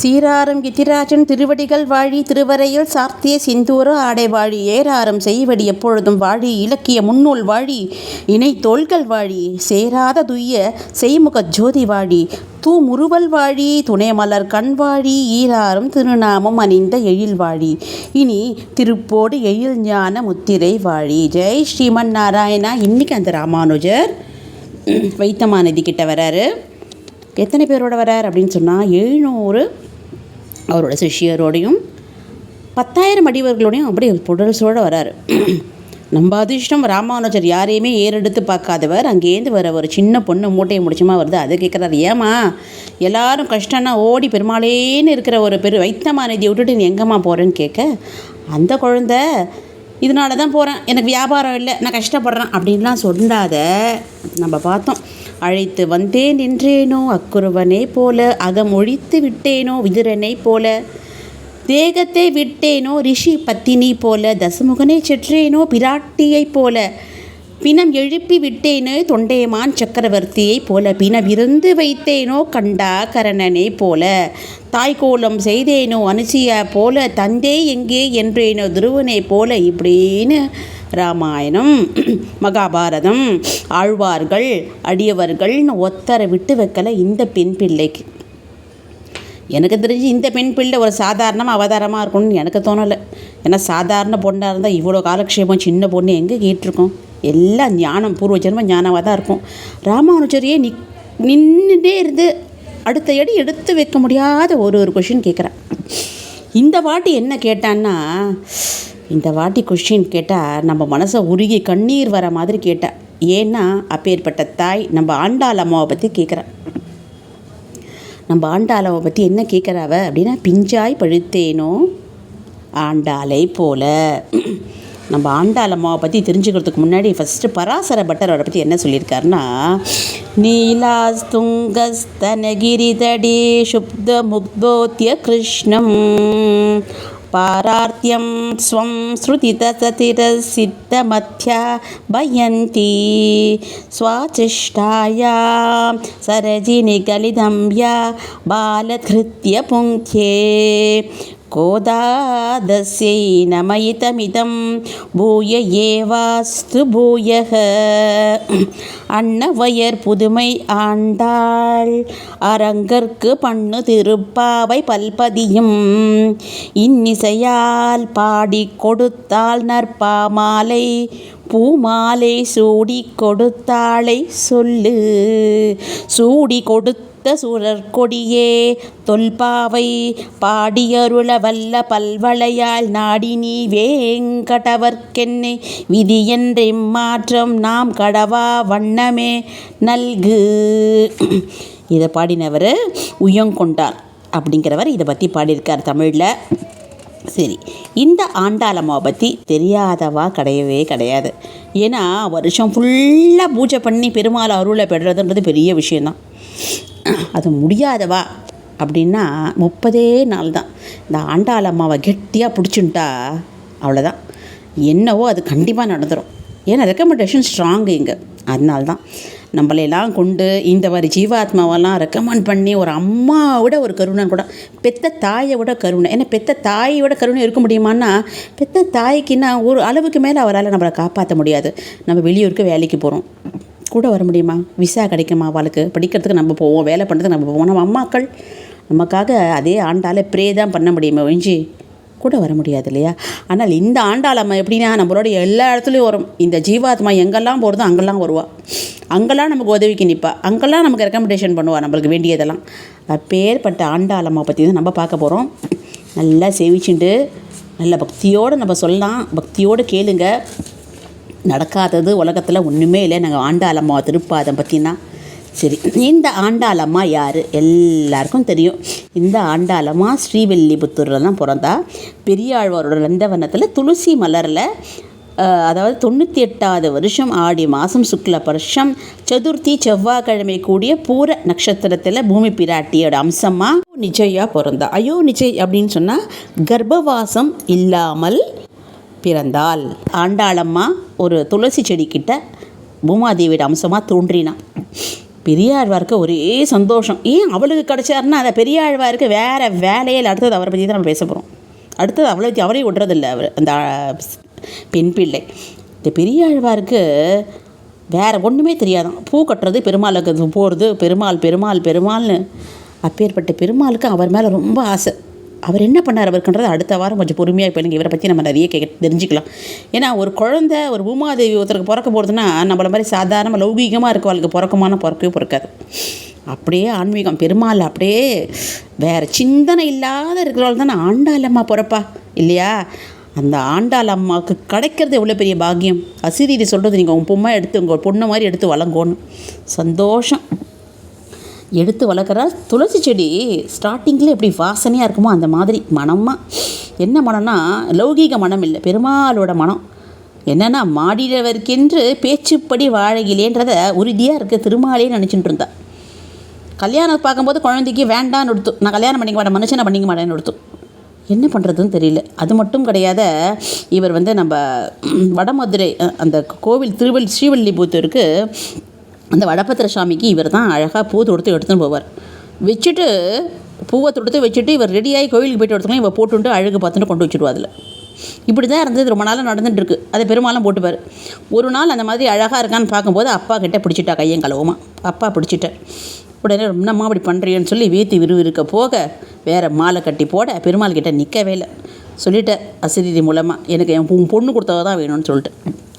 சீராரம் கித்திராஜன் திருவடிகள் வாழி திருவரையில் சார்த்திய சிந்தூர ஆடை வாழி ஏராரம் செய்வடி எப்பொழுதும் வாழி இலக்கிய முன்னூல் வாழி இணை தோள்கள் வாழி சேராத துய்ய செய்முக ஜோதி வாழி தூமுறுவல் வாழி துணைமலர் கண் வாழி ஈராரும் திருநாமம் அணிந்த எழில் வாழி. இனி திருப்போடு எழில் ஞான முத்திரை வாழி. ஜெய் ஸ்ரீமன் நாராயணா. இன்னைக்கு அந்த ராமானுஜர் வைத்தமானதி கிட்ட வராரு. எத்தனை பேரோட வரார் அப்படின்னு சொன்னால் எழுநூறு அவரோட சிஷ்யரோடையும் பத்தாயிரம் அடிவர்களோடையும் அப்படியே புடல்சோடு வராரு. நம்ம அதிர்ஷ்டம் ராமானுஜர் யாரையுமே ஏறெடுத்து பார்க்காதவர். அங்கேருந்து வர ஒரு சின்ன பொண்ணு மூட்டையை முடிச்சுமா வருது. அதை கேட்குறாரு ஏமா எல்லாரும் கஷ்டம்னா ஓடி பெருமாளேன்னு இருக்கிற ஒரு பெரு வைத்தமானதியை விட்டுட்டு நீ எங்கம்மா போகிறேன்னு கேட்க அந்த குழந்த இதனால தான் போகிறேன் எனக்கு வியாபாரம் இல்லை. நான் கஷ்டப்படுறேன். அப்படின்லாம் சொல்லாத. நம்ம பார்த்தோம். அழைத்து வந்தேன் நின்றேனோ அக்குருவனே போல அகமொழித்து விட்டேனோ விதுரனை போல. தேகத்தை விட்டேனோ ரிஷி பத்தினி போல தசமுகனை செற்றேனோ பிராட்டியைப் போல. பிணம் எழுப்பி விட்டேனோ தொண்டைமான் சக்கரவர்த்தியைப் போல பிணவிருந்து வைத்தேனோ கண்டா கரணனை போல. தாய்கோலம் செய்தேனோ அனுசியா போல தந்தே எங்கே என்றேனோ துருவனை போல இப்படின்னு ராமாயணம் மகாபாரதம் ஆழ்வார்கள் அடியவர்கள்னு ஒத்தரை விட்டு வைக்கலை இந்த பெண் பிள்ளைக்கு. எனக்கு தெரிஞ்சு இந்த பெண் பிள்ளை ஒரு சாதாரணமாக அவதாரமாக இருக்கணும்னு எனக்கு தோணலை. ஏன்னா சாதாரண பொண்ணாக இருந்தால் இவ்வளோ காலக்ஷேபம் சின்ன பொண்ணு எங்கே கேட்டிருக்கோம்? எல்லாம் ஞானம் பூர்வ ஜென்ம ஞானமாக தான் இருக்கும். ராமானுஜரையே நிக் நின்றுட்டே இருந்து அடுத்த அடி எடுத்து வைக்க முடியாத ஒரு ஒரு கொஷின் கேட்குறேன் இந்த வாட்டி என்ன கேட்டான்னா இந்த வாட்டி கொஷின் கேட்டால் நம்ம மனசை உருகி கண்ணீர் வர மாதிரி கேட்டா. ஏன்னா அப்பேற்பட்ட தாய் நம்ம ஆண்டாள் அம்மாவை பற்றி கேட்குறேன் நம்ம ஆண்டாளவை பற்றி என்ன கேட்குறாவ அப்படின்னா பிஞ்சாய் பழுத்தேனோ ஆண்டாளை போல. நம்ம ஆண்டாளம்மாவை பற்றி தெரிஞ்சுக்கிறதுக்கு முன்னாடி ஃபஸ்ட்டு பராசர பட்டர் அவரை பற்றி என்ன சொல்லியிருக்காருன்னா நீலாஸ்துங்கஸ்தனகிரிதடே சுப்த முக்தோத்திய கிருஷ்ணம். పారార్థ్యం స్వం శ్రుతితసతిరసిద్ధమధ్య భయంతి. స్వాచిష్టాయా సరజిని గలిదంబ్య బాలధృత్య పుంఖ్యే கோதாதஸ்யை நமயிதமிதம் பூய ஏவாஸ்து பூயக. அன்னவயர் புதுமை ஆண்டாள் அரங்கற்கு பண்ணு திருப்பாவை பல்பதியும். இன்னிசையால் பாடி கொடுத்தாள் நற்பாமாலை பூமாலை சூடி கொடுத்தாளை சொல்லு. சூடி கொடுத்த சுரற்கொடியே தொல்பாவை பாடியருள வல்ல பல்வளையால் நாடி நீ வேங்கடவர்க்கென்னை. விதியென்றே மாற்றம் நாம் கடவா வண்ணமே நல்கு. இதை பாடினவர் உயங்கொண்டார் அப்படிங்கிறவர் இதை பற்றி பாடியிருக்கார் தமிழில். சரி இந்த ஆண்டாளம்மாவை பற்றி தெரியாதவா கிடையவே கிடையாது. ஏன்னா வருஷம் ஃபுல்லாக பூஜை பண்ணி பெருமாள் அருளை பெறுறதுன்றது பெரிய விஷயந்தான் அது முடியாதவா? அப்படின்னா முப்பதே நாள் தான். இந்த ஆண்டாள் அம்மாவை கெட்டியாக பிடிச்சுன்ட்டா அவ்வளோதான் என்னவோ அது கண்டிப்பாக நடந்துடும் ஏன்னா ரெக்கமெண்டேஷன் ஸ்ட்ராங்கு இங்கே. அதனால தான். நம்மளையெல்லாம் கொண்டு இந்த மாதிரி ஜீவாத்மாவெல்லாம் ரெக்கமெண்ட் பண்ணி ஒரு அம்மாவோட ஒரு கருணை கூட பெத்த தாயை விட கருணை. ஏன்னா பெத்த தாயை விட கருணை இருக்க முடியுமான்னா பெத்த தாய்க்குன்னா ஒரு அளவுக்கு மேலே அவரால் நம்மளை காப்பாற்ற முடியாது. நம்ம வெளியூருக்கு வேலைக்கு போகிறோம் கூட வர முடியுமா? விசா கிடைக்குமா அவளுக்கு? படிக்கிறதுக்கு நம்ம போவோம் வேலை பண்ணுறதுக்கு நம்ம போவோம். நம்ம அம்மாக்கள் நமக்காக அதே ஆண்டால் ப்ரே தான் பண்ண முடியுமா ஒழிஞ்சு கூட வர முடியாது இல்லையா? ஆனால் இந்த ஆண்டாளம்மா எப்படின்னா நம்மளோட எல்லா இடத்துலையும் வரும். இந்த ஜீவாத்மா எங்கெல்லாம் போகிறதோ அங்கெல்லாம் வருவா. அங்கெல்லாம் நமக்கு உதவிக்கு நிற்பா அங்கெல்லாம் நமக்கு ரெக்கமெண்டேஷன் பண்ணுவா நம்மளுக்கு வேண்டியதெல்லாம். அப்பேற்பட்ட ஆண்டாளம்மா பற்றி தான் நம்ம பார்க்க போகிறோம் நல்லா சேவிச்சுண்டு நல்ல பக்தியோடு நம்ம சொல்லலாம். பக்தியோடு கேளுங்கள் நடக்காதது உலகத்தில் ஒன்றுமே இல்லை. நாங்கள் ஆண்டாளம்மா திருப்பாதம் பற்றினா சரி இந்த ஆண்டாளம்மா யார்? எல்லாருக்கும் தெரியும். இந்த ஆண்டாளம்மா ஸ்ரீவில்லிபுத்தூரில் தான் பிறந்தா. பெரியாழ்வாரோட நந்தவனத்தில் துளசி மலரில் அதாவது தொண்ணூற்றி எட்டாவது வருஷம் ஆடி மாதம் சுக்ல வருஷம் சதுர்த்தி செவ்வாய்க்கிழமை கூடிய பூர நட்சத்திரத்தில் பூமி பிராட்டியோட அம்சமாக நிச்சயா பிறந்தா. ஐயோ நிச்சய் அப்படின்னு சொன்னால் கர்ப்பவாசம் இல்லாமல் பிறந்தாள் ஆண்டாளம்மா ஒரு துளசி செடிக்கிட்ட பூமாதேவியோட அம்சமாக தோன்றினான் பெரியாழ்வாருக்கு ஒரே சந்தோஷம். ஏன் அவளுக்கு கிடச்சாருன்னா அந்த பெரியாழ்வாருக்கு வேறு வேலையில் அடுத்தது அவரை பற்றி தான் நம்ம பேச போகிறோம் அடுத்தது அவளை பற்றி அவரையும் விடுறதில்லை அவர் அந்த பெண் பிள்ளை. இந்த பெரியாழ்வாருக்கு வேறு ஒன்றுமே தெரியாதான். பூ கட்டுறது பெருமாளுக்கு போகிறது பெருமாள் பெருமாள் பெருமாள்னு அப்பேற்பட்ட பெருமாளுக்கு அவர் மேலே ரொம்ப ஆசை. அவர் என்ன பண்ணார் அவருக்குன்றது அடுத்த வாரம் கொஞ்சம் பொறுமையாக இப்போ இவரை பற்றி நம்ம நிறைய கேட்க தெரிஞ்சுக்கலாம். ஏன்னா ஒரு குழந்தை ஒரு பூமாதேவி ஒருத்தருக்கு பிறக்க போகிறதுனா நம்மள மாதிரி சாதாரண லௌகீகமாக இருக்கவளுக்கு பிறக்கமான பிறக்கவே பிறக்காது. அப்படியே ஆன்மீகம் பெருமாள் அப்படியே வேறு சிந்தனை இல்லாத இருக்கிறவள் தானே ஆண்டாளம்மா பிறப்பா இல்லையா? அந்த ஆண்டாள் அம்மாவுக்கு கிடைக்கிறது எவ்வளோ பெரிய பாக்கியம்? அசிரீதி சொல்கிறது நீங்கள் உங்கள் பொம்மை எடுத்து உங்கள் பொண்ணு மாதிரி எடுத்து வழங்கணும் சந்தோஷம். எடுத்து வளர்க்குற துளசி செடி ஸ்டார்டிங்கில் எப்படி வாசனையாக இருக்குமோ அந்த மாதிரி மனமாக என்ன மனம்னா லௌகீக மனம் இல்லை பெருமாளோட மனம். என்னென்னா மாடிடவர்க்கென்று பேச்சுப்படி வாழகிலேன்றத உறுதியாக இருக்க திருமாலே நினச்சிட்டு இருந்தா. கல்யாணம் பார்க்கும்போது குழந்தைக்கு வேண்டான்னு எடுத்து நான் கல்யாணம் பண்ணிக்க மாட்டேன் மனுஷனை பண்ணிக்க மாட்டேன்னு எடுத்து என்ன பண்ணுறதுன்னு தெரியல. அது மட்டும் கிடையாத இவர் வந்து நம்ம வடமதுரை அந்த கோவில் திருவள்ளி ஸ்ரீவல்லிபுத்தூருக்கு அந்த வடபத்திர சாமிக்கு இவர் தான் அழகாக பூ தொடுத்து எடுத்துன்னு போவார். வச்சுட்டு பூவை தொடுத்து வச்சுட்டு இவர் ரெடியாகி கோவிலுக்கு போயிட்டு எடுத்துக்கலாம் இவர் போட்டுட்டு அழகு பார்த்துட்டு கொண்டு வச்சுடுவா அதில். இப்படி தான் இருந்தது. ரொம்ப நாளாக நடந்துட்டு அதை பெருமாளும் போட்டுப்பார். ஒரு நாள் அந்த மாதிரி அழகாக இருக்கான்னு பார்க்கும்போது அப்பா கிட்டே பிடிச்சிட்டா கையும் கலவுமா அப்பா பிடிச்சிட்ட. உடனே என்னம்மா அப்படி பண்ணுறியன்னு சொல்லி வீத்து விறுவிறுக்க போக வேற மாலை கட்டி போட பெருமாள் கிட்டே நிற்கவே இல்லை. சொல்லிட்டேன் அசிதி மூலமாக எனக்கு என் பொ- பொண்ணு கொடுத்தவ தான் வேணும்னு சொல்லிட்டு.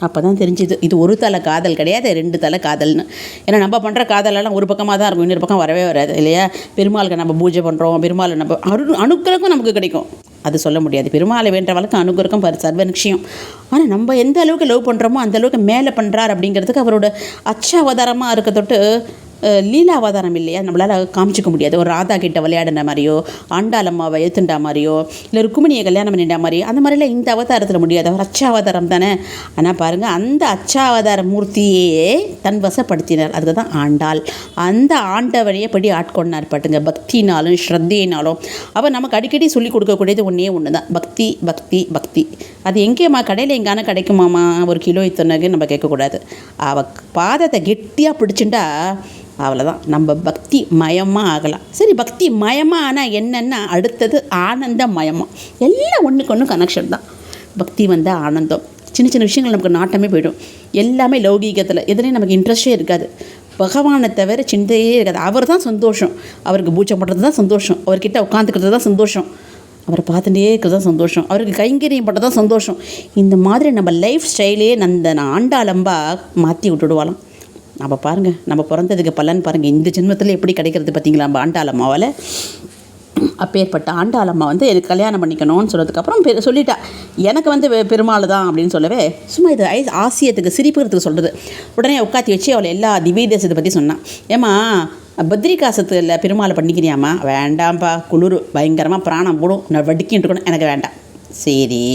அப்போ தான் தெரிஞ்சுது. இது ஒரு தலை காதல் கிடையாது ரெண்டு தலை காதல்னு. ஏன்னா நம்ம பண்ணுற காதலெல்லாம் ஒரு பக்கமாக தான் இருக்கும் இன்னொரு பக்கம் வரவே வராது இல்லையா? பெருமாளுக்கு நம்ம பூஜை பண்ணுறோம் பெருமாளை நம்ம அரு அணுக்கிறக்கும் நமக்கு கிடைக்கும். அது சொல்ல முடியாது. பெருமாளை வேண்டவளுக்கு அனுகிரகம் பர் சர்வ நிச்சயம் ஆனால் நம்ம எந்த அளவுக்கு லவ் பண்ணுறோமோ அந்த அளவுக்கு மேலே பண்ணுறார் அப்படிங்கிறதுக்கு அவரோட அச்சாவதாரமாக இருக்க தொட்டு லீலா அவதாரம் இல்லையா? நம்மளால் காமிச்சிக்க முடியாது. ஒரு ராதா கிட்ட விளையாடின மாதிரியோ ஆண்டாளம்மாவை எழுத்துண்டா மாதிரியோ இல்லை ருக்குமணியை கல்யாணம் பண்ணிட்டா மாதிரியோ அந்த மாதிரிலாம் இந்த அவதாரத்தில் முடியாது. அவர் அச்சாவதாரம் தானே? ஆனால் பாருங்கள் அந்த அச்சாவதார மூர்த்தியே தன் வசப்படுத்தினார். அதுக்கு தான் ஆண்டாள். அந்த ஆண்டவனையே படி ஆட்கொண்டார் பாட்டுங்க. பக்தினாலும் ஸ்ரத்தையினாலும். அவள் நமக்கு அடிக்கடி சொல்லி கொடுக்கக்கூடியது ஒன்றே ஒன்று தான் பக்தி பக்தி பக்தி. அது எங்கேம்மா கடையில் எங்கான கிடைக்குமாம்மா? ஒரு கிலோ இத்தனைக்கு நம்ம கேட்கக்கூடாது. அவள் பாதத்தை கெட்டியாக பிடிச்சிண்டா அவ்வளோதான் நம்ம பக்தி மயமாக ஆகலாம். சரி பக்தி மயமாக ஆனால் என்னென்னா அடுத்தது ஆனந்த மயமாக எல்லாம் ஒன்றுக்கு ஒன்று கனெக்ஷன் தான். பக்தி வந்தால் ஆனந்தம். சின்ன சின்ன விஷயங்கள் நமக்கு நாட்டமே போயிடும். எல்லாமே லௌகீகத்தில். எதுலேயும் நமக்கு இன்ட்ரெஸ்டே இருக்காது. பகவானை தவிர சிந்தையே இருக்காது. அவர் தான் சந்தோஷம். அவருக்கு பூஜை பண்ணுறது தான் சந்தோஷம். அவர்கிட்ட உட்காந்துக்கிறது தான் சந்தோஷம். அவரை பார்த்துட்டே இருக்கிறது தான் சந்தோஷம். அவருக்கு கைங்கரியம் பண்ணுறது தான் சந்தோஷம். இந்த மாதிரி நம்ம லைஃப் ஸ்டைலே அந்த ஆண்டாளம்பா மாற்றி விட்டுடுவாளாம். நம்ம பாருங்கள் நம்ம பிறந்ததுக்கு பலன் பாருங்கள் இந்த ஜென்மத்தில் எப்படி கிடைக்கிறது பார்த்தீங்களா நம்ம ஆண்டாளம்மாவால் அப்பேற்பட்ட ஆண்டாளம்மா வந்து எனக்கு கல்யாணம் பண்ணிக்கணும்னு சொன்னதுக்கப்புறம் பெ சொல்லிட்டா. எனக்கு வந்து பெருமாள் தான் அப்படின்னு சொல்லவே சும்மா இது ஐ ஆசியத்துக்கு சிரிப்புறதுக்கு சொல்கிறது உடனே உட்காத்தி வச்சு அவளை எல்லா திவ்ய தேசத்தை பற்றி சொன்னான் ஏம்மா பத்ரிகாசத்தில் பெருமாளை பண்ணிக்கிறியாம்மா? வேண்டாம்ப்பா குளிர் பயங்கரமாக பிராணம் போடும். நான் வடிக்கிட்டு இருக்கணும். எனக்கு வேண்டாம். சரி.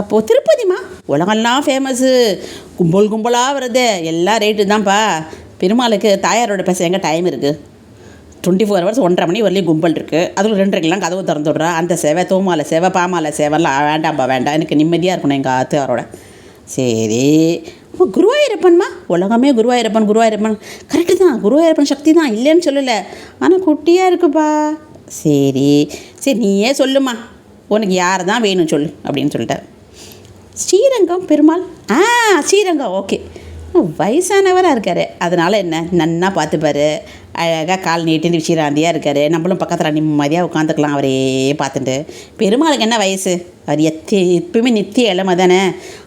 அப்போது திருப்பதிமா உலகெல்லாம் ஃபேமஸ்ஸு கும்பல் கும்பலாக வருது. எல்லாம் ரேட்டு தான்ப்பா. பெருமாளுக்கு தாயாரோட பேச எங்கே டைம் இருக்குது டுவெண்ட்டி ஃபோர் ஹவர்ஸ் ஒன்றரை மணி வரலையும் கும்பல் இருக்குது அதுவும் ரெண்டரைக்கெல்லாம் கதவு திறந்து விட்றா. அந்த சேவை தோமாலை சேவை பாமாலை சேவைலாம் வேண்டாம்ப்பா வேண்டாம். எனக்கு நிம்மதியாக இருக்கணும் எங்கள் ஆத்தாரோட சரி. அப்போ குருவாயூரப்பன்மா? உலகமே குருவாயூரப்பன் குருவாயூரப்பன். கரெக்டு தான். குருவாயூரப்பன் சக்தி தான். இல்லைன்னு சொல்லலை. ஆனால் குட்டியாக இருக்குப்பா. சரி. சரி நீயே சொல்லுமா உனக்கு யார் தான் வேணும் சொல்லு அப்படின்னு சொல்லிட்டேன் ஸ்ரீரங்கம் பெருமாள். ஆ ஸ்ரீரங்கம் ஓகே வயசானவராக இருக்கார். அதனால் என்ன? நன்னா பார்த்துப்பாரு அழகாக கால் நீட்டு விசிராந்தியாக இருக்கார். நம்மளும் பக்கத்தில் நிம்மதியாக உட்காந்துக்கலாம் அவரே பார்த்துட்டு. பெருமாளுக்கு என்ன வயசு? அவர் எத்தி எப்பயுமே நித்திய இளமை தானே.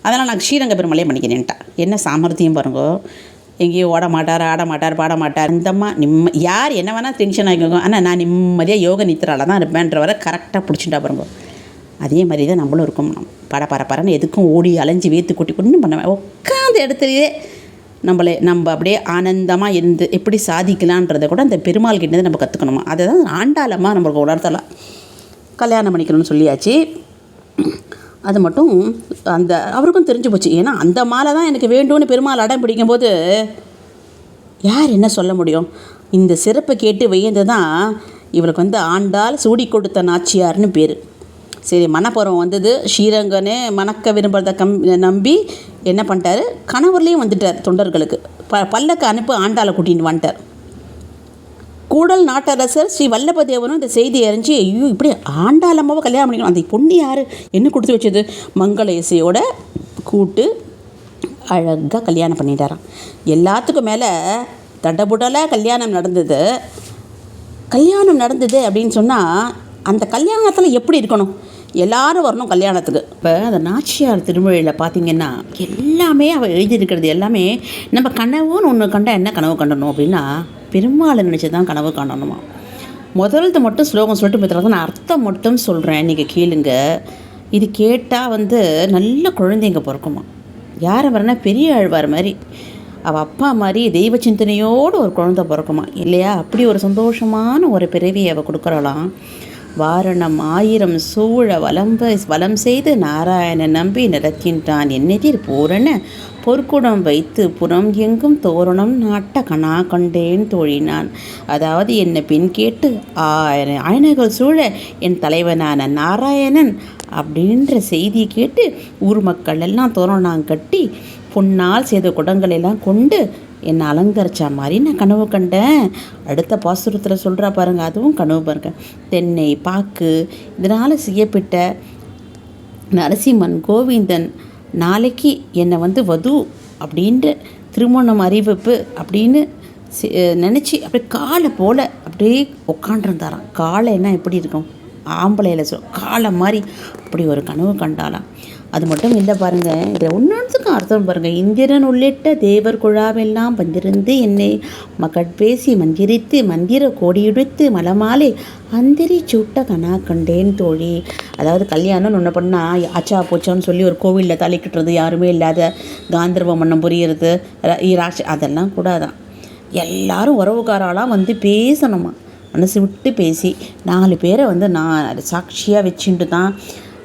அதனால் நான் ஸ்ரீரங்க பெருமாளே பண்ணிக்கிறேன்ட்டா என்ன சாமர்த்தியம் பாருங்கோ. எங்கேயும் ஓட மாட்டார் ஆட மாட்டார் பாட மாட்டார். இந்தம்மா நிம்ம யார் என்ன வேணால் டென்ஷன் ஆகிக்கோங்க. ஆனால் நான் நிம்மதியாக யோக நித்திரால தான் இருப்பேன்றவரை கரெக்டாக பிடிச்சிட்டா பாருங்க. அதே மாதிரி தான் நம்மளும் இருக்கும். நம்ம பட பர பரன்னு எதுக்கும் ஓடி அலைஞ்சு வேத்து கொட்டி கொண்டு பண்ண உட்காந்த இடத்துலையே நம்மளே நம்ம அப்படியே ஆனந்தமாக இருந்து எப்படி சாதிக்கலான்றதை கூட அந்த பெருமாள் கிட்டேருந்து நம்ம கற்றுக்கணுமா அதை தான் ஆண்டாளமாக நம்மளுக்கு உணர்த்தலாம். கல்யாணம் பண்ணிக்கணும்னு சொல்லியாச்சு. அது மட்டும் அந்த அவருக்கும் தெரிஞ்சு போச்சு. ஏன்னா அந்த மாலை தான் எனக்கு வேண்டும்னு பெருமாள் அடம் பிடிக்கும்போது யார் என்ன சொல்ல முடியும்? இந்த சிறப்பை கேட்டு வியந்து தான் இவளுக்கு வந்து ஆண்டாள் சூடி கொடுத்த நாச்சியார்னு பேர். சரி மனப்பருவம் வந்தது. ஸ்ரீரங்கனே மணக்க விரும்புகிறத கம் நம்பி என்ன பண்ணிட்டாரு? கணவர்லேயும் வந்துட்டார் தொண்டர்களுக்கு. ப பல்லக்கு அனுப்பு ஆண்டாளை கூட்டின்னு வந்துட்டார். கூடல் நாட்டரசர் ஸ்ரீ வல்லபதேவனும் இந்த செய்தி அறிஞ்சு ஐயோ இப்படி ஆண்டாளம்மாவை கல்யாணம் பண்ணிக்கணும். அந்த பொண்ணு யார்? என்ன கொடுத்து வச்சது? மங்கள இசையோட கூட்டு அழகாக கல்யாணம் பண்ணிட்டாராம். எல்லாத்துக்கும் மேலே தடபுடலாக கல்யாணம் நடந்தது. கல்யாணம் நடந்தது அப்படின்னு சொன்னால் அந்த கல்யாணத்தில் எப்படி இருக்கணும்? எல்லாரும் வரணும் கல்யாணத்துக்கு. இப்போ அந்த நாச்சியார் திருமொழியில் பார்த்தீங்கன்னா எல்லாமே அவள் எழுதியிருக்கிறது எல்லாமே நம்ம கனவுன்னு ஒன்று கண்டா என்ன கனவு கண்டணும் அப்படின்னா பெருமாளை நினச்சி தான் கனவு காணணுமா? முதல்து மட்டும் ஸ்லோகம் சொல்லிட்டு போய் நான் அர்த்தம் மட்டும் சொல்கிறேன் நீங்கள் கேளுங்க. இது கேட்டால் வந்து நல்ல குழந்தைங்க பிறக்குமா? யாரை வரனா பெரிய ஆழ்வார் மாதிரி. அவள் அப்பா மாதிரி தெய்வ சிந்தனையோடு ஒரு குழந்தை பிறக்குமா? இல்லையா? அப்படி ஒரு சந்தோஷமான ஒரு பிறவியை அவள் கொடுக்குறாளாம் வாரணம் ஆயிரம் சூழ வலம்ப வலம் செய்து நாராயண நம்பி நடக்கின்றான். என்னெதிர் பூரண பொற்குடம் வைத்து புறம் எங்கும் தோரணம் நாட்ட கணா கண்டேன் தோழினான். அதாவது என்னை பின் கேட்டு ஆயிரம் ஆயனர்கள் சூழ என் தலைவனான நாராயணன் அப்படின்ற செய்தி கேட்டு ஊர் மக்கள் எல்லாம் தோரணம் கட்டி பொன்னால் செய்த குடங்களெல்லாம் கொண்டு என்னை அலங்கரிச்சா மாதிரி நான் கனவு கண்டேன். அடுத்த பாசுரத்தில் சொல்கிறா பாருங்க அதுவும் கனவு பாருங்க. தென்னை பாக்கு இதனால் செய்யப்பட்ட நரசிம்மன் கோவிந்தன் நாளைக்கு என்னை வந்து வது அப்படின்ற திருமணம் அறிவிப்பு அப்படின்னு நினச்சி அப்படியே காலை போல் அப்படியே உட்காண்டிருந்தாராம் காலை என்ன எப்படி இருக்கும்? ஆம்பளையில் சொல் காலை மாதிரி அப்படி ஒரு கனவு கண்டாலாம் அது மட்டும் இல்லை பாருங்கள் இதில் ஒன்றுக்கும் அர்த்தம் பாருங்கள் இந்திரன் உள்ளிட்ட தேவர் குழாவெல்லாம் வந்திருந்து என்னை மகள் பேசி மந்திரித்து மந்திர கோடியுடுத்து மலமாலை அந்திரி சூட்ட கனா கண்டேன் தோழி. அதாவது கல்யாணம் ஒன்று பண்ணால் ஆச்சா போச்சான்னு சொல்லி ஒரு கோவிலில் தலை கட்டுறது யாருமே இல்லாத காந்தர்வ மன்னம் புரியுறது ராட்ச அதெல்லாம் கூடாதான். எல்லாரும் உறவுக்காராலாம் வந்து பேசணுமா? மனசு விட்டு பேசி நாலு பேரை வந்து நான் சாட்சியாக வச்சுட்டு தான்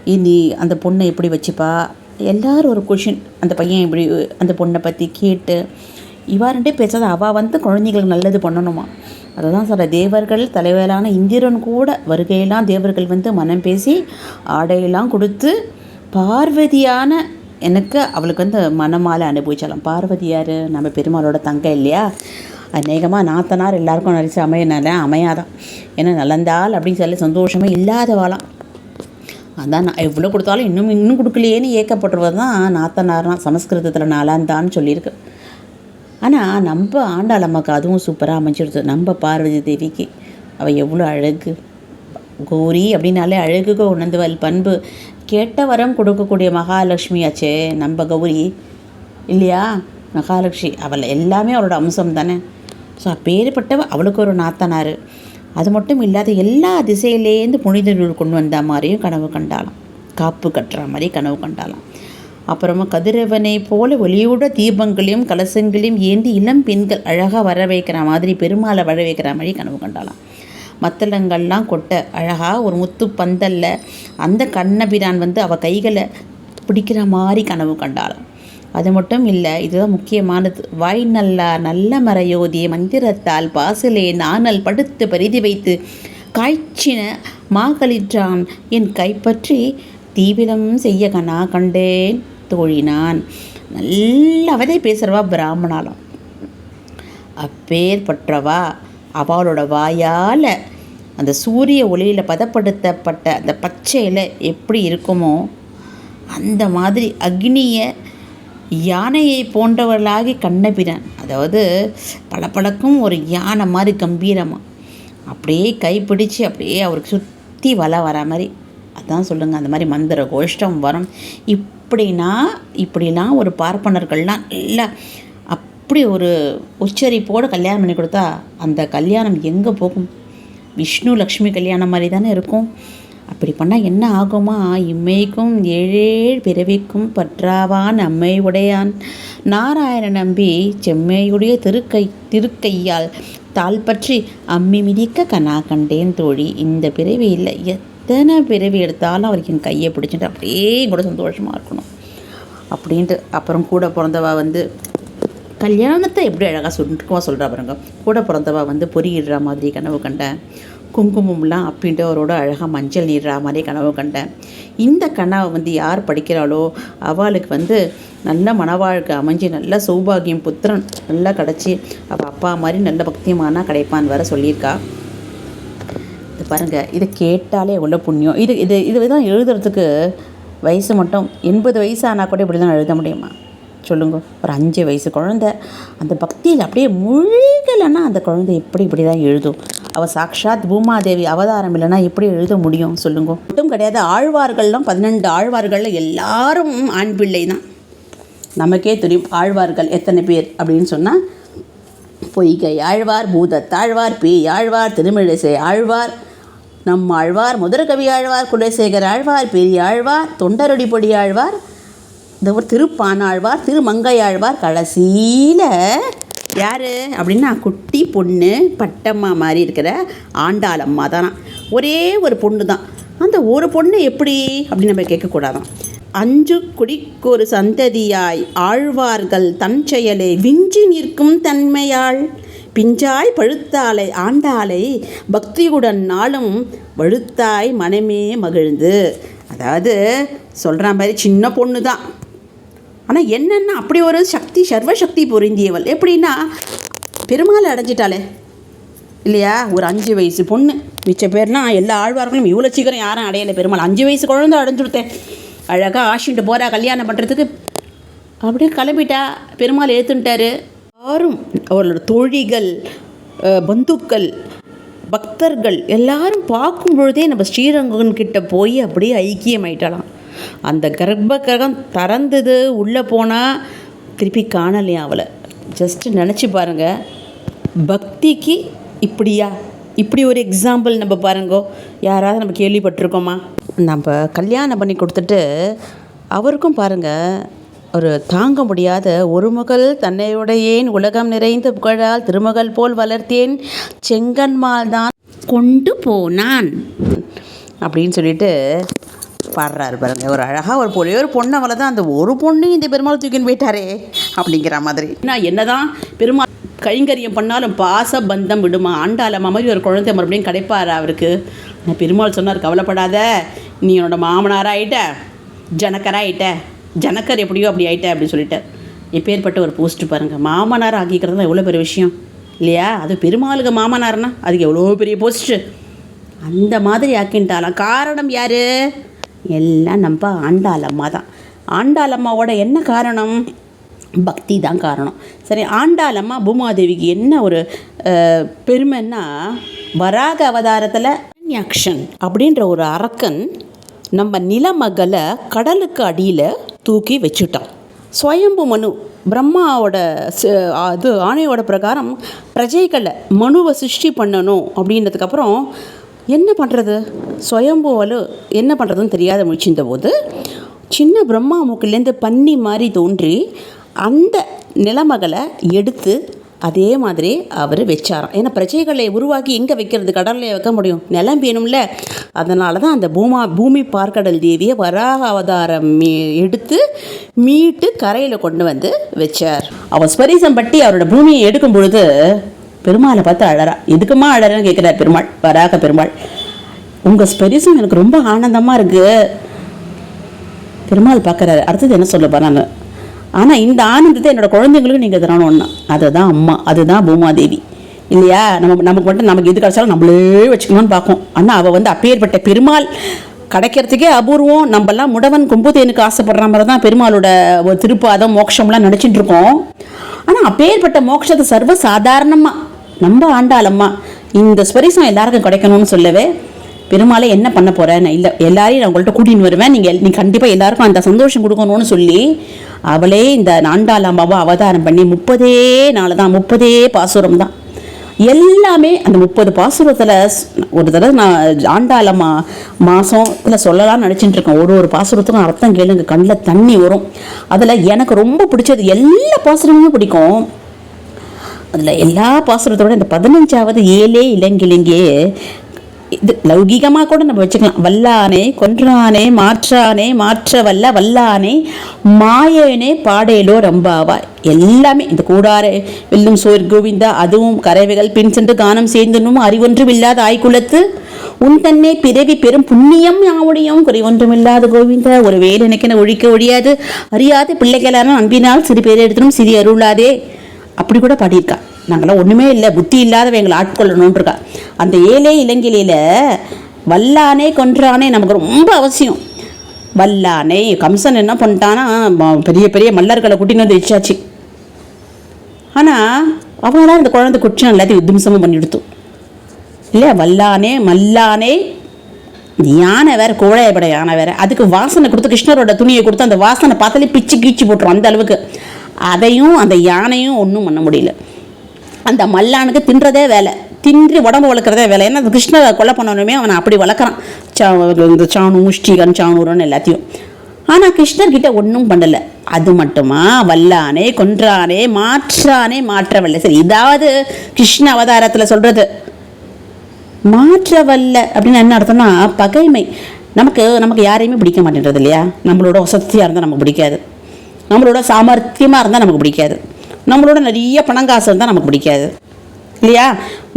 இனி அந்த பொண்ணை எப்படி வச்சுப்பா? எல்லாரும் ஒரு கொஷின் அந்த பையன் இப்படி அந்த பொண்ணை பற்றி கேட்டு இவா ரெண்டே பேசாத அவள் வந்து குழந்தைங்களுக்கு நல்லது பண்ணணுமா? அதை தான் தேவர்கள் தலைவரான இந்திரன் கூட வருகையெல்லாம் தேவர்கள் வந்து மனம் பேசி ஆடையெல்லாம் கொடுத்து பார்வதியான எனக்கு அவளுக்கு வந்து மனமால அனுபவிச்சாலும். பார்வதி யார்? நம்ம பெருமாளோட தங்க இல்லையா? அநேகமாக நாத்தனார் எல்லாருக்கும் நினச்சி அமையனால அமையாதான் ஏன்னா நலந்தால் அப்படின்னு சொல்லி சந்தோஷமே இல்லாதவாளாம். அதான் நான் எவ்வளோ கொடுத்தாலும் இன்னும் இன்னும் கொடுக்கலையேன்னு ஏக்கப்படுறது தான் நாத்தனார்னா சமஸ்கிருதத்தில் நாலாந்தான்னு சொல்லியிருக்கு. ஆனால் நம்ம ஆண்டாள் அம்மாவுக்கு அதுவும் சூப்பராக அமைஞ்சிருது நம்ம பார்வதி தேவிக்கு. அவள் எவ்வளோ அழகு. கௌரி அப்படின்னாலே அழகுக உணர்ந்தவள். பண்பு. கேட்ட வரம் கொடுக்கக்கூடிய மகாலட்சுமி ஆச்சே நம்ம கௌரி. இல்லையா? மகாலட்சுமி. அவள் எல்லாமே அவளோட அம்சம் தானே. ஸோ அப்பேற்பட்டவ அவளுக்கு ஒரு நாத்தனார். அது மட்டும் இல்லாத எல்லா திசையிலேருந்து புனிதர்கள் கொண்டு வந்த மாதிரியும் கனவு கண்டாலாம் காப்பு கட்டுற மாதிரி கனவு கண்டாலாம் அப்புறமா கதிரவனை போல ஒளியோட தீபங்களையும் கலசங்களையும் ஏந்தி இளம் பெண்கள் அழகாக வர வைக்கிற மாதிரி பெருமாளை வர வைக்கிற மாதிரி கனவு கண்டாலாம் மத்தளங்கள்லாம் கொட்ட அழகாக ஒரு முத்து பந்தல்ல அந்த கண்ணபிரான் வந்து அவள் கைகளை பிடிக்கிற மாதிரி கனவு கண்டாலாம் அது மட்டும் இல்லை இதுதான் முக்கியமானது. வாய் நல்லா நல்ல மறையோதி மந்திரத்தால் பாசலே நானல் படுத்து பரிதி வைத்து காய்ச்சின மாகளிற்றான் என் கைப்பற்றி தீவிரம் செய்ய கனா கண்டேன் தோழினான். நல்லவதை பேசுகிறவா பிராமணாலம். அப்பேற்பற்றவா அவளோட வாயால் அந்த சூரிய ஒளியில் பதப்படுத்தப்பட்ட அந்த பச்சையில் எப்படி இருக்குமோ அந்த மாதிரி அக்னியை யானையை போன்றவர்களாகி கண்ணபிரான். அதாவது பளபளக்கும் ஒரு யானை மாதிரி கம்பீரமாக அப்படியே கைப்பிடிச்சு அப்படியே அவருக்கு சுற்றி வலை வர மாதிரி. அதான் சொல்லுங்கள் அந்த மாதிரி மந்திர கோஷ்டம் வரும். இப்படின்னா இப்படிலாம் ஒரு பார்ப்பனர்கள்லாம் இல்லை. அப்படி ஒரு உச்சரிப்போடு கல்யாணம் பண்ணி கொடுத்தா அந்த கல்யாணம் எங்கே போகும்? விஷ்ணு லக்ஷ்மி கல்யாணம் மாதிரி தானே இருக்கும். அப்படி பண்ணால் என்ன ஆகுமா? இம்மைக்கும் ஏழேழ் பிறவிக்கும் பற்றாவான் அம்மை உடையான் நாராயண நம்பி செம்மையுடைய திருக்கை திருக்கையால் தாள் பற்றி அம்மி மிதிக்க கனா கண்டேன் தோழி. இந்த பிறவி இல்லை. எத்தனை பிறவி எடுத்தாலும் அவருக்கு என் கையை பிடிச்சிட்டு அப்படியே கூட சந்தோஷமாக இருக்கணும். அப்படின்ட்டு அப்புறம் கூட பிறந்தவா வந்து கல்யாணத்தை எப்படி அழகாக சுருக்கமாக சொல்கிறா பாருங்க. கூட பிறந்தவா வந்து பொறியிடுற மாதிரி கனவு கண்டேன் குங்குமம்லாம் அப்படின்ட்டு அவரோட அழகாக மஞ்சள் நீடுற மாதிரி கனவு கண்டேன். இந்த கனவை வந்து யார் படிக்கிறாளோ அவளுக்கு வந்து நல்ல மனவாழ்க்கை அமைஞ்சு நல்ல சௌபாகியம் புத்திரன் நல்லா கிடச்சி அவள் அப்பா மாதிரி நல்ல பக்தியமானா கிடைப்பான்னு வர சொல்லியிருக்கா. இது பாருங்கள் இதை கேட்டாலே எவ்வளோ புண்ணியம். இது இது இது தான் எழுதுறதுக்கு வயசு மட்டும். எண்பது வயசு ஆனால் கூட இப்படி தான் எழுத முடியுமா? சொல்லுங்க. ஒரு அஞ்சு வயசு குழந்த. அந்த பக்தியில் அப்படியே முழுகலைன்னா அந்த குழந்தை எப்படி இப்படி தான் எழுதும்? அவள் சாக்ஷாத் பூமாதேவி அவதாரம் இல்லைன்னா எப்படி எழுத முடியும் சொல்லுங்க? மட்டும் கிடையாது ஆழ்வார்கள்லாம் பதினெண்டு ஆழ்வார்களில் எல்லாரும் ஆண் பிள்ளை தான் நமக்கே தெரியும் ஆழ்வார்கள் எத்தனை பேர் அப்படின்னு சொன்னால் பொய்கை ஆழ்வார் பூதத்தாழ்வார் பேய் ஆழ்வார் திருமிழிசை ஆழ்வார் நம் ஆழ்வார் முதற்கவி ஆழ்வார் குலசேகர் ஆழ்வார் பெரிய ஆழ்வார் தொண்டரொடி பொடி ஆழ்வார் இந்த ஒரு திருப்பானாழ்வார் திருமங்கை ஆழ்வார் கடைசியில் யார்? அப்படின்னா குட்டி பொண்ணு பட்டம்மா மாதிரி இருக்கிற ஆண்டாளம்மா தானா. ஒரே ஒரு பொண்ணு தான் அந்த ஒரு பொண்ணு எப்படி? அப்படின்னு நம்ம கேட்கக்கூடாதான். அஞ்சு குடிக்கொரு சந்ததியாய் ஆழ்வார்கள் தன் செயலை விஞ்சி நிற்கும் தன்மையாள் பிஞ்சாய் பழுத்தாலை ஆண்டாளை பக்தியுடன் நாளும் வழுத்தாய் மனமே மகிழ்ந்து. அதாவது சொல்கிற மாதிரி சின்ன பொண்ணு தான் ஆனால் என்னென்னா அப்படி ஒரு சக்தி சர்வசக்தி பொருந்தியவள். எப்படின்னா பெருமாளை அடைஞ்சிட்டாளே. இல்லையா? ஒரு அஞ்சு வயசு பொண்ணு. மிச்ச பேர்னா எல்லா ஆழ்வார்களும் இவ்வளோ சீக்கிரம் யாரும் அடையலை பெருமாள். அஞ்சு வயசு குழந்தை அடைஞ்சுடுத்தேன் அழகாக ஆசிட்டு போகிறா கல்யாணம் பண்ணுறதுக்கு அப்படியே கிளம்பிட்டா பெருமாள் ஏற்றுன்ட்டாரு யாரும் அவர்களோட தோழிகள் பந்துக்கள் பக்தர்கள் எல்லாரும் பார்க்கும் பொழுதே நம்ம ஸ்ரீரங்கன் கிட்ட போய் அப்படியே ஐக்கியம் ஆயிட்டாலாம் அந்த கர்ப்ப கிரகம் திறந்தது உள்ளே போனால் திருப்பி காணலையா அவளை? ஜஸ்ட்டு நினச்சி பாருங்கள் பக்திக்கு இப்படியா? இப்படி ஒரு எக்ஸாம்பிள் நம்ம பாருங்கோ. யாராவது நம்ம கேள்விப்பட்டிருக்கோமா? நம்ம கல்யாணம் பண்ணி கொடுத்துட்டு அவருக்கும் பாருங்கள் ஒரு தாங்க முடியாத ஒரு மகள் தன்னையுடையேன் உலகம் நிறைந்த புகழால் திருமகள் போல் வளர்த்தேன். செங்கன்மால் தான் கொண்டு போனான். அப்படின்னு சொல்லிட்டு பாடுறாரு பாருங்க. ஒரு அழகாக ஒரு ஒரே ஒரு பொண்ணை அவளை தான் அந்த ஒரு பொண்ணு இந்த பெருமாள் தூக்கின்னு போயிட்டாரே அப்படிங்கிற மாதிரி. நான் என்னதான் பெருமாள் கைங்கரியம் பண்ணாலும் பாச பந்தம் விடுமா? ஆண்டாளம்மா மாதிரி ஒரு குழந்தை மறுபடியும் கிடைப்பாரா அவருக்கு? நான் பெருமாள் சொன்னார் கவலைப்படாத நீ என்னோட மாமனார் ஆயிட்ட ஜனக்கர் ஜனக்கர் எப்படியோ அப்படி ஆயிட்ட அப்படின்னு சொல்லிட்டு. எப்பேற்பட்ட ஒரு போஸ்ட் பாருங்கள் மாமனார் ஆக்கிக்கிறது எவ்வளோ பெரிய விஷயம். இல்லையா? அது பெருமாளுக்கு மாமனார்னா அதுக்கு எவ்வளோ பெரிய போஸ்ட்டு அந்த மாதிரி ஆக்கின்ட்டாலாம் காரணம் யார்? எல்லாம் நம்ம ஆண்டாளம்மா தான். ஆண்டாளம்மாவோட என்ன காரணம்? பக்தி தான் காரணம். சரி ஆண்டாளம்மா பூமாதேவிக்கு என்ன ஒரு பெருமைன்னா வராக அவதாரத்தில் ஆக்ஷன் அப்படின்ற ஒரு அரக்கன் நம்ம நிலமகளை கடலுக்கு அடியில் தூக்கி வச்சுட்டான். ஸ்வயம்பு மனு பிரம்மாவோட ச- அது ஆணையோட பிரகாரம் பிரஜைகளை மனுவை சிருஷ்டி பண்ணணும் அப்படின்றதுக்கப்புறம் என்ன பண்ணுறது ஸ்வயம்புவலு என்ன பண்ணுறதுன்னு தெரியாத முழிச்சிருந்த போது சின்ன பிரம்மா மூக்கிலேருந்து பன்னி மாதிரி தோன்றி அந்த நிலமகளை எடுத்து அதே மாதிரி அவர் வச்சாராம். ஏன்னா பிரஜைகளை உருவாக்கி எங்கே வைக்கிறது? கடல்ல வைக்க முடியும். நிலம் வேணும்ல. அதனால தான் அந்த பூமா பூமி பார்க்கடல் தேவியை வராக அவதாரம் மீ- எடுத்து மீட்டு கரையில் கொண்டு வந்து வச்சார். அவர் ஸ்பரிசம் பட்டி அவரோட பூமியை எடுக்கும் பொழுது பெருமாளை பார்த்து அழறா. எதுக்குமா அழறன்னு கேட்குறாரு பெருமாள். வராக பெருமாள். உங்கள் ஸ்பெரிசம் எனக்கு ரொம்ப ஆனந்தமாக இருக்குது பெருமாள் பார்க்குறாரு. அடுத்தது என்ன சொல்ல போகிறாங்க ஆனால் இந்த ஆனந்தத்தை என்னோட குழந்தைங்களுக்கு நீங்கள் தரணும்னா அதுதான் அம்மா. அதுதான் பூமாதேவி. இல்லையா? நம்ம நமக்கு மட்டும் நமக்கு எது கிடைச்சாலும் நம்மளே வச்சுக்கணும்னு பார்க்கும். ஆனால் அவள் வந்து அப்பேற்பட்ட பெருமாள். கிடைக்கிறதுக்கே அபூர்வம். நம்மலாம் முடவன் கும்புதேனுக்கு ஆசைப்படுற மாதிரி தான் பெருமாளோட ஒரு திருப்பாதம் மோட்சம்லாம் நினச்சிட்டு இருக்கோம். ஆனால் அப்பேற்பட்ட மோட்சத்தை சர்வ சாதாரணமாக நம்ம ஆண்டாளம்மா இந்த ஸ்பரிசம் எல்லாருக்கும் கிடைக்கணும்னு சொல்லவே பெருமாளை என்ன பண்ண போகிறேன் இல்லை எல்லாரையும் நான் உங்கள்கிட்ட கூட்டின்னு வருவேன். நீங்கள் நீ கண்டிப்பாக எல்லாருக்கும் அந்த சந்தோஷம் கொடுக்கணும்னு சொல்லி அவளே இந்த நாண்டாளாம்பாவை அவதாரம் பண்ணி முப்பதே நாள் தான் முப்பதே பாசுரம் தான். எல்லாமே அந்த முப்பது பாசுரத்தில் ஒரு தடவை நான் ஆண்டாளம்மா மாதத்தில் சொல்லலாம்னு நினச்சிட்டு இருக்கேன். ஒரு ஒரு பாசுரத்துக்கும் அர்த்தம் கேளுங்க கண்ணில் தண்ணி வரும். அதில் எனக்கு ரொம்ப பிடிச்சது எல்லா பாசுரமுமே பிடிக்கும். அதில் எல்லா பாசுரத்தோட இந்த பதினஞ்சாவது ஏழே இளங்கிலிங்கே இது லௌகிகமாக கூட நம்ம வச்சுக்கலாம். வல்லானே கொன்றானே மாற்றானே மாற்ற வல்ல வல்லானே மாயனே பாடேலோ ரம்பாவாய். எல்லாமே இந்த கூடாரே வெல்லும் சோர் கோவிந்தா அதுவும் கரைவைகள் பின் சென்று கானம் சேர்ந்தனும் அறிவொன்றும் இல்லாத ஆய்குலத்து. உன் தன்னே பிறவி பெரும் புண்ணியம் யாவுடையும்? குறைவொன்றும் இல்லாத கோவிந்தா ஒரு வேலை எனக்கென ஒழிக்க ஒழியாது. அறியாத பிள்ளைகளான அன்பினால் சிறு பேர் எடுத்தனும் சிறி அருளாதே. அப்படி கூட பாடியிருக்கா. நாங்களாம் ஒன்றுமே இல்லை புத்தி இல்லாதவ எங்களை ஆட்கொள்ளணுன்றிருக்கா அந்த ஏழே இளங்கிலையில் வல்லானே கொன்றானே நமக்கு ரொம்ப அவசியம். வல்லானே கம்சன் என்ன பண்ணிட்டானா பெரிய பெரிய மல்லர்களை கூட்டின்னு வந்து வச்சாச்சு ஆனால் அவங்களாம் இந்த குழந்தை குற்றம் எல்லாத்தையும் தும்சமும் பண்ணி கொடுத்தோம் இல்லையா? வல்லானே மல்லானே யானை வேற கோழையப்பட யானை வேற. அதுக்கு வாசனை கொடுத்து கிருஷ்ணரோட துணியை கொடுத்து அந்த வாசனை பார்த்தாலே பிச்சு கீச்சு போட்டுரும் அந்த அளவுக்கு. அதையும் அந்த யானையும் ஒன்றும் பண்ண முடியல. அந்த மல்லானுக்கு தின்றதே வேலை. தின்றி உடம்பு வளர்க்குறதே வேலை. ஏன்னா கிருஷ்ணரை கொலை பண்ணணுமே அவனை அப்படி வளர்க்குறான். சா இந்த சாணு முஷ்டிகன் சாணூரன் எல்லாத்தையும். ஆனால் கிருஷ்ணர்கிட்ட ஒன்றும் பண்ணலை. அது மட்டுமா? வல்லானே கொன்றானே மாற்றானே மாற்றவல்ல. சரி இதாவது கிருஷ்ண அவதாரத்தில் சொல்கிறது மாற்ற வல்ல அப்படின்னு என்ன அர்த்தம்னா பகைமை. நமக்கு நமக்கு யாரையுமே பிடிக்க மாட்டேன்றது இல்லையா நம்மளோட வசதியாக இருந்தால் நமக்கு பிடிக்காது. நம்மளோட சாமர்த்தியமாக இருந்தால் நமக்கு பிடிக்காது. நம்மளோட நிறைய பணம் காசு இருந்தால் நமக்கு பிடிக்காது. இல்லையா?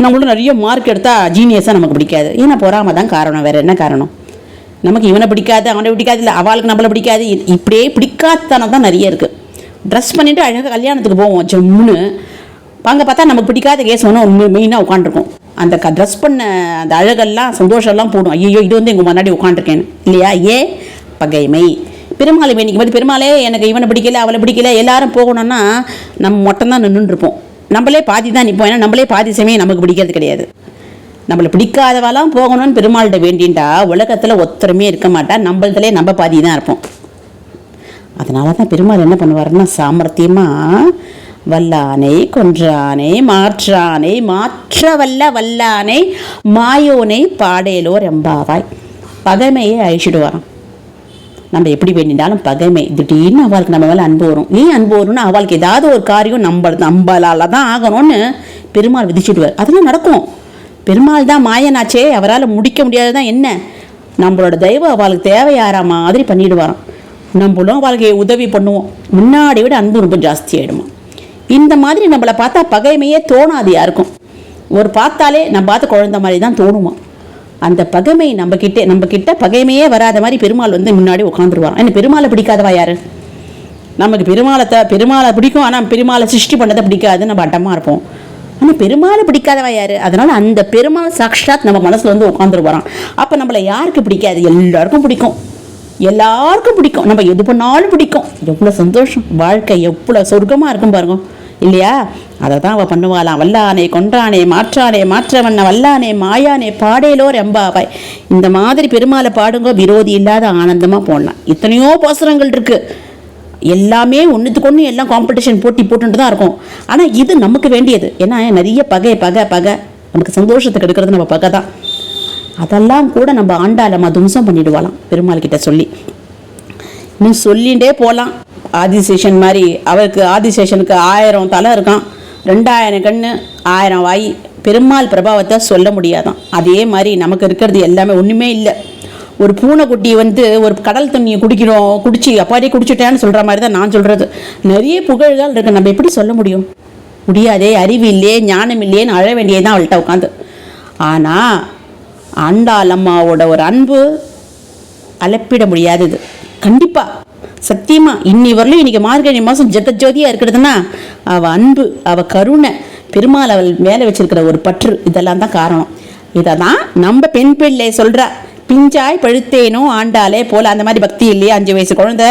நம்மளோட நிறைய மார்க் எடுத்தால் ஜீனியஸாக நமக்கு பிடிக்காது. ஏன்னா பொறாம தான் காரணம். வேறு என்ன காரணம்? நமக்கு இவனை பிடிக்காது அவனை பிடிக்காது இல்லை அவளுக்கு நம்மளை பிடிக்காது. இப்படியே பிடிக்காதத்தனம் தான் நிறைய இருக்குது ட்ரெஸ் பண்ணிவிட்டு அழகாக கல்யாணத்துக்கு போவோம் ஜம்முன்னு. அங்கே பார்த்தா நமக்கு பிடிக்காத கேஸ் ஒன்று மெயினாக உட்காந்துருக்கும் அந்த க ட்ரெஸ் பண்ண அந்த அழகெல்லாம் சந்தோஷம்லாம் போடும். ஐயோ இது வந்து எங்கள் முன்னாடி உட்காந்துருக்கேன் இல்லையா? ஏ பகைமை. பெருமாளை வேண்டிக்கும் போது பெருமாளே எனக்கு இவனை பிடிக்கல அவளை பிடிக்கல எல்லாரும் போகணும்னா நம்ம மட்டும்தான் நின்றுருப்போம் நம்மளே பாதி தான் நிற்போம் ஏன்னா நம்மளே பாதி சமயம் நமக்கு பிடிக்கிறது கிடையாது. நம்மளை பிடிக்காதவெல்லாம் போகணும்னு பெருமாள்கிட்ட வேண்டின்டா உலகத்தில் ஒத்தருமே இருக்க மாட்டா. நம்மளதுலே நம்ம பாதி தான் இருப்போம். அதனால தான் பெருமாள் என்ன பண்ணுவாருன்னா சாமர்த்தியமாக வல்லானை கொன்றானை மாற்றானை மாற்ற வல்ல வல்லானை மாயோனை பாடேலோ ரெம்பாவாய் பகைமையை அழிச்சிடுவாராம். நம்ம எப்படி வேண்டினாலும் பகைமை. திடீர்னு அவளுக்கு நம்ம மேலே அன்பு வரும். ஏன் அன்பு வரும்னா அவளுக்கு ஏதாவது ஒரு காரியம் நம்ம நம்மளால தான் ஆகணும்னு பெருமாள் விதிச்சுடுவார். அதெல்லாம் நடக்கும். பெருமாள் தான் மாயனாச்சே. அவரால் முடிக்க முடியாததான் என்ன? நம்மளோட தெய்வம் அவளுக்கு தேவையாரா மாதிரி பண்ணிடுவாராம். நம்மளும் அவளுக்கு உதவி பண்ணுவோம். முன்னாடி விட அன்பு ரொம்ப ஜாஸ்தி ஆகிடுமா இந்த மாதிரி நம்மளை பார்த்தா பகைமையே தோணாது யாருக்கும் ஒரு பார்த்தாலே நம்ம பார்த்த குழந்த மாதிரி தான் தோணுமா? அந்த பகைமை நம்ம கிட்டே நம்ம கிட்ட பகைமையே வராத மாதிரி பெருமாள் வந்து முன்னாடி உட்காந்துருவான் என்ன பெருமாளை பிடிக்காதவா யாரு? நமக்கு பெருமாளை பெருமாளை பிடிக்கும் ஆனால் பெருமாளை சிருஷ்டி பண்ணதை பிடிக்காது நம்ம அட்டமாக இருப்போம். ஆனால் பெருமாளை பிடிக்காதவா யாரு? அதனால அந்த பெருமாள் சாக்ஷாத் நம்ம மனசில் வந்து உட்காந்துருவாராம் அப்போ நம்மளை யாருக்கு பிடிக்காது? எல்லாருக்கும் பிடிக்கும். எல்லாருக்கும் பிடிக்கும். நம்ம எது பண்ணாலும் பிடிக்கும். எவ்வளோ சந்தோஷம். வாழ்க்கை எவ்வளோ சொர்க்கமாக இருக்கும் பாருங்க. இல்லையா? அதை தான் அவள் பண்ணுவாளாம். வல்லானே கொன்றானே மாற்றானே மாற்றவண்ண வல்லானே மாயானே பாடேலோ ரெம்பாவாய் இந்த மாதிரி பெருமாளை பாடுங்க விரோதி இல்லாத ஆனந்தமாக போடலாம். இத்தனையோ போசனங்கள் இருக்குது எல்லாமே ஒன்றுத்துக்கு ஒன்று எல்லாம் காம்படிஷன் போட்டி போட்டுட்டு தான் இருக்கும். ஆனால் இது நமக்கு வேண்டியது. ஏன்னா நிறைய பகை பகை பகை. நமக்கு சந்தோஷத்தை கெடுக்கிறது நம்ம பகை தான். அதெல்லாம் கூட நம்ம ஆண்டாளம்மா தும்சம் பண்ணிடுவாளாம் பெருமாள் கிட்ட சொல்லி. இன்னும் சொல்லிகிட்டே போகலாம் ஆதிசேஷன் மாதிரி அவருக்கு ஆதிசேஷனுக்கு ஆயிரம் தலை இருக்கான். ரெண்டாயிரம் கண்ணு ஆயிரம் வாய். பெருமாள் பிரபாவத்தை சொல்ல முடியாதான். அதே மாதிரி நமக்கு இருக்கிறது எல்லாமே ஒன்றுமே இல்லை. ஒரு பூனைக்குட்டி வந்து ஒரு கடல் தண்ணியை குடிக்கிறோம் குடிச்சு அப்பாடியே குடிச்சிட்டேன்னு சொல்கிற மாதிரி தான் நான் சொல்கிறது நிறைய புகழ்கள் இருக்கு. நம்ம எப்படி சொல்ல முடியும்? முடியாதே அறிவு இல்லையே ஞானம் இல்லையேன்னு அழ வேண்டியதான் அவள்கிட்ட உட்காந்து ஆனால் ஆண்டாள் அம்மாவோட ஒரு அன்பு அளப்பிட முடியாதது. கண்டிப்பாக சத்தியமா இன்னி வரலும் இன்னைக்கு மார்கழி மாதம் ஜெகஜோதியாக இருக்கிறதுனா அவள் அன்பு அவள் கருணை பெருமாள் அவள் மேலே வச்சிருக்கிற ஒரு பற்று இதெல்லாம் தான் காரணம். இதை தான் நம்ம பெண் பிள்ளை சொல்கிறா பிஞ்சாய் பழுத்தேனோ ஆண்டாளே போல அந்த மாதிரி பக்தி இல்லையே அஞ்சு வயசு குழந்தை?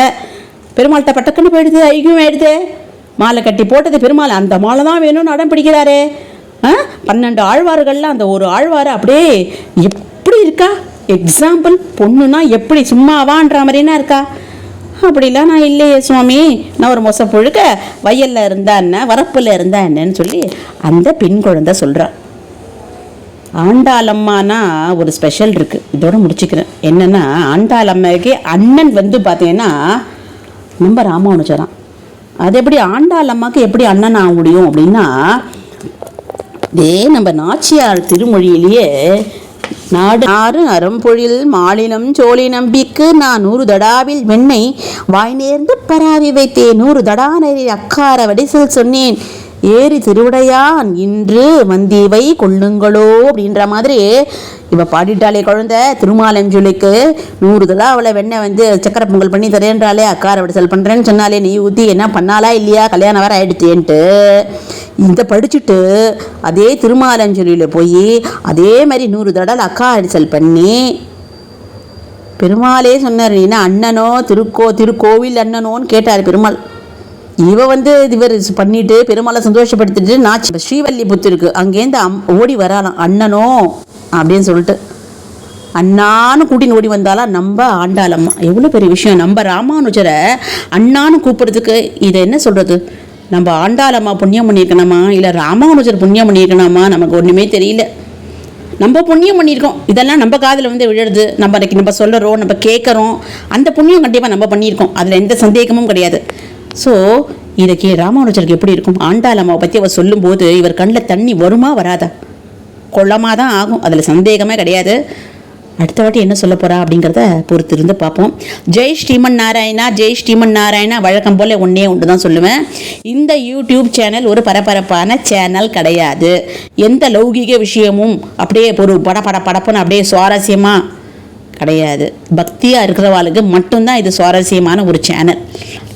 பெருமாள்கிட்ட பட்டக்குன்னு போயிடுது ஐக்கியம் ஆயிடுது மாலை கட்டி போட்டது பெருமாள் அந்த மாலை தான் வேணும்னு அடம் பிடிக்கிறாரே. ஆ? பன்னெண்டு ஆழ்வார்கள்லாம் அந்த ஒரு ஆழ்வார் அப்படியே எப்படி இருக்கா? எக்ஸாம்பிள் பொண்ணுனா எப்படி சும்மாவான்ற மாதிரினா இருக்கா? அப்படிலாம் நான் இல்லையே சுவாமி. நான் ஒரு மொசை புழுக்க வயலில் இருந்தா என்ன வரப்பில் இருந்தா என்னன்னு சொல்லி அந்த பெண் குழந்தை சொல்கிறான் ஆண்டாளம்மானா ஒரு ஸ்பெஷல் இருக்குது இதோட முடிச்சுக்கிறேன். என்னன்னா ஆண்டாளம்மாவுக்கு அண்ணன் வந்து பார்த்தீங்கன்னா நம்ம ராமானுஜரான் அது எப்படி ஆண்டாளம்மாக்கு எப்படி அண்ணன் ஆக முடியும் அப்படின்னா இதே நம்ம நாச்சியார் திருமொழியிலேயே நாடு ஆறு அரும்பொழில் மாலினம் சோழி நம்பிக்கு நான் நூறு தடாவில் வெண்ணை வாய் நேர்ந்து பராவி வைத்தேன் நூறு தடா தடானரில் அக்கார வடிசல் சொன்னேன். ஏறி திருவிடையான் இன்று வந்தீவை கொள்ளுங்களோ அப்படின்ற மாதிரி இவள் பாடிட்டாளே குழந்தை திருமாலஞ்சொலிக்கு. நூறு தடவை அவளை வெண்ணெய் வந்து சக்கரை பொங்கல் பண்ணி தரேன்றாளே அக்கா செல் பண்ணுறேன்னு சொன்னாலே நீ ஊற்றி என்ன பண்ணாலா இல்லையா? கல்யாணம் வேற ஆயிடுச்சேன்ட்டு. இதை படிச்சுட்டு அதே திருமாலஞ்சொலியில் போய் அதே மாதிரி நூறு தடவை அக்கா அடிசல் பண்ணி பெருமாளே சொன்னார் நீனா அண்ணனோ திருக்கோ திருக்கோவில் அண்ணனோன்னு கேட்டார் பெருமாள். இவ வந்து இவர் பண்ணிட்டு பெருமாளை சந்தோஷப்படுத்திட்டு நான் ஸ்ரீவல்லிபுத்தூருக்கு அங்கேருந்து அம் ஓடி வராலாம் அண்ணனோ அப்படின்னு சொல்லிட்டு. அண்ணான்னு கூட்டின்னு ஓடி வந்தாலாம் நம்ம ஆண்டாளம்மா. எவ்வளோ பெரிய விஷயம். நம்ம ராமானுஜரை அண்ணான்னு கூப்பிடுறதுக்கு இதை என்ன சொல்கிறது நம்ம ஆண்டாளம்மா புண்ணியம் பண்ணியிருக்கணுமா? இல்லை ராமானுஜர் புண்ணியம் பண்ணியிருக்கணுமா? நமக்கு ஒன்றுமே தெரியல. நம்ம புண்ணியம் பண்ணியிருக்கோம். இதெல்லாம் நம்ம காதில் வந்து விழுறது. நம்ம அன்றைக்கி நம்ம சொல்லுறோம் நம்ம கேட்குறோம். அந்த புண்ணியம் கண்டிப்பாக நம்ம பண்ணியிருக்கோம். அதில் எந்த சந்தேகமும் கிடையாது. ஸோ இதுக்கு ராமானுஜருக்கு எப்படி இருக்கும்? ஆண்டாள் அம்மாவை பற்றி அவர் சொல்லும்போது இவர் கண்ணில் தண்ணி வருமா வராதா? கொள்ளமாக தான் ஆகும். அதில் சந்தேகமே கிடையாது. அடுத்த வாட்டி என்ன சொல்ல போகிறா அப்படிங்கிறத பொறுத்து இருந்து பார்ப்போம். ஜெய் ஸ்ரீமன் நாராயணா ஜெய் ஸ்ரீமன் நாராயணா வழக்கம் போல் ஒன்றே ஒன்று தான் சொல்லுவேன். இந்த யூடியூப் சேனல் ஒரு பரபரப்பான சேனல் கிடையாது. எந்த லௌகிக விஷயமும் அப்படியே ஒரு பட பட படப்புன்னு அப்படியே சுவாரஸ்யமாக கிடையாது. பக்தியாக இருக்கிறவாளுக்கு மட்டும்தான் இது சுவாரஸ்யமான ஒரு சேனல்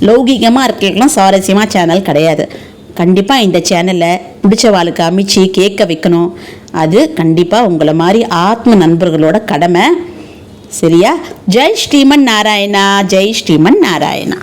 லௌகிகமாக இருக்கலாம் சுவாரஸ்யமாக சேனல் கிடையாது. கண்டிப்பாக இந்த சேனலை பிடிச்சவாளுக்கு அமைச்சு கேட்க வைக்கணும். அது கண்டிப்பாக உங்களை மாதிரி ஆத்ம நண்பர்களோட கடமை. சரியா? ஜெய் ஸ்ரீமன் நாராயணா ஜெய் ஸ்ரீமன் நாராயணா.